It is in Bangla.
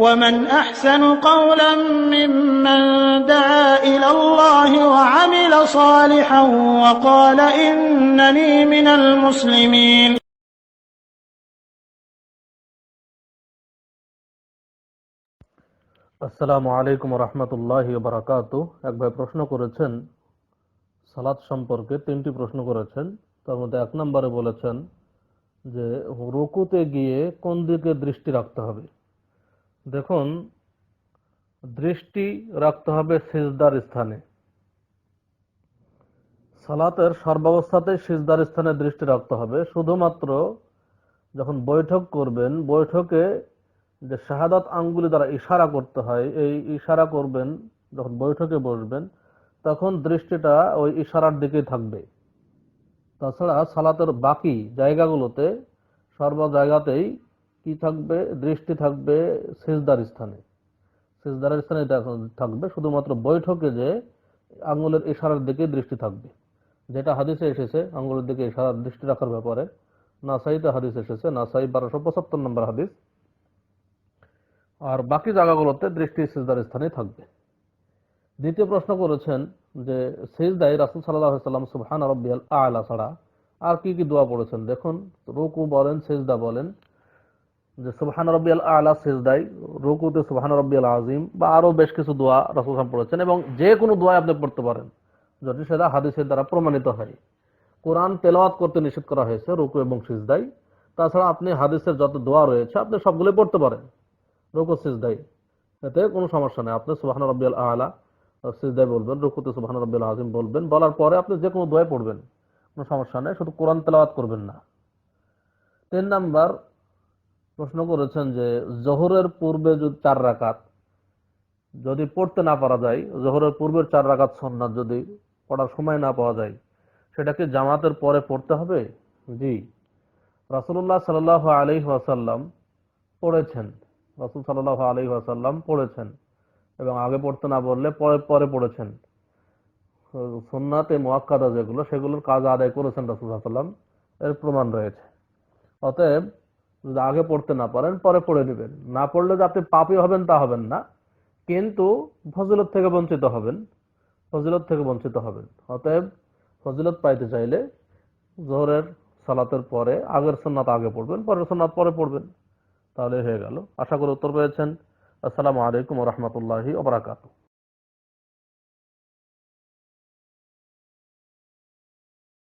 ومن أحسن قولا ممن دعا إلى الله وعمل صالحا وقال إنني من المسلمين আসসালামু আলাইকুম রহমতুল্লাহ বারাকাতু এক ভাই প্রশ্ন করেছেন সালাত সম্পর্কে তিনটি প্রশ্ন করেছেন তার মধ্যে এক নম্বরে বলেছেন যে রুকুতে গিয়ে কোন দিকে দৃষ্টি রাখতে হবে দেখুন, দৃষ্টি রাখতে হবে সিজদার স্থানে। সালাতের সর্বাবস্থাতে সিজদার স্থানে দৃষ্টি রাখতে হবে। শুধুমাত্র যখন বৈঠক করবেন, বৈঠকে যে শাহাদাত আঙ্গুলি দ্বারা ইশারা করতে হয়, এই ইশারা করবেন, যখন বৈঠকে বসবেন, তখন দৃষ্টিটা ওই ইশারার দিকেই থাকবে। তাছাড়া সালাতের বাকি জায়গাগুলোতে সর্ব জায়গাতেই কি থাকবে? দৃষ্টি থাকবে সিজদার স্থানে। সিজদার স্থানে থাকবে, শুধুমাত্র বৈঠকে যে আঙ্গুলের ইশারার দিকে দৃষ্টি থাকবে। যেটা হাদিসে এসেছে, আঙ্গুলের দিকে ইশারার দৃষ্টি রাখার ব্যাপারে। নাসাইতে হাদিস এসেছে, নাসাই বারোশো পঁচাত্তর নম্বর হাদিস। আর বাকি জায়গাগুলোতে দৃষ্টি সিজদার স্থানে থাকবে। দ্বিতীয় প্রশ্ন করেছেন যে, সিজদায় রাসুল সাল্লাহ সাল্লাম সুবহান রব্বিয়াল আলা ছাড়া আর কি কি দোয়া পড়েছেন? দেখুন, রুকু বলেন, সিজদা বলেন যে সুবহান রব্বিয়াল আলা সিজদাই রুকুতে সুবহান রব্বিয়াল আজিম বা আরও বেশ কিছু দোয়া রাসুল সাল্লাম পড়েছেন এবং যে কোনো দোয়া আপনি পড়তে পারেন যদি সেটা হাদিসের দ্বারা প্রমাণিত হয়। কোরআন তেলাওয়াত করতে নিষেধ করা হয়েছে রুকু এবং সিজদাই তাছাড়া আপনি হাদিসের যত দোয়া রয়েছে, আপনি সবগুলোই পড়তে পারেন, রুকু সিজদাই এতে কোনো সমস্যা নেই। আপনি সুবহান রব্বিয়াল আলা সিজদাই বলবেন, রুকুতে সুবহান রব্বিয়াল আজিম বলবেন, বলার পরে আপনি যে কোনো দোয়াই পড়বেন, কোনো সমস্যা নেই, শুধু কোরআন তেলাওয়াত করবেন না। তিন নাম্বার প্রশ্ন করেছেন যে জহরের পূর্বে যদি চার রাকাত, যদি পড়তে না পারা যায়, জোহরের পূর্বের চার রাকাত সন্ন্যাত যদি পড়ার সময় না পাওয়া যায় সেটাকে জামাতের পরে পড়তে হবে? জি। রাসূলুল্লাহ সাল্লাল্লাহু আলাইহি ওয়াসাল্লাম পড়েছেন। রাসূল সাল্লাল্লাহু আলাইহি ওয়াসাল্লাম পড়েছেন এবং আগে পড়তে না বললে পরে পরে পড়েছেন। সুন্নাতে মোয়াক্কাদা যেগুলো, সেগুলোর কাজ আদায় করেছেন রাসূল সাল্লাল্লাহু আলাইহি ওয়াসাল্লাম। এর প্রমাণ রয়েছে। অতএব যদি আগে পড়তে না পারেন, পরে পড়ে নেবেন। না পড়লে যে আপনি পাপী হবেন তা হবেন না, কিন্তু ফজিলত থেকে বঞ্চিত হবেন, ফজিলত থেকে বঞ্চিত হবেন। অতএব ফজিলত পাইতে চাইলে জোহরের সালাতের পরে, আগের সুন্নাত আগে পড়বেন, পরের সুন্নাত পরে পড়বেন। তাহলে হয়ে গেল। আশা করি উত্তর পেয়েছেন। আসসালামু আলাইকুম রহমতুল্লাহি ওবরাকাতু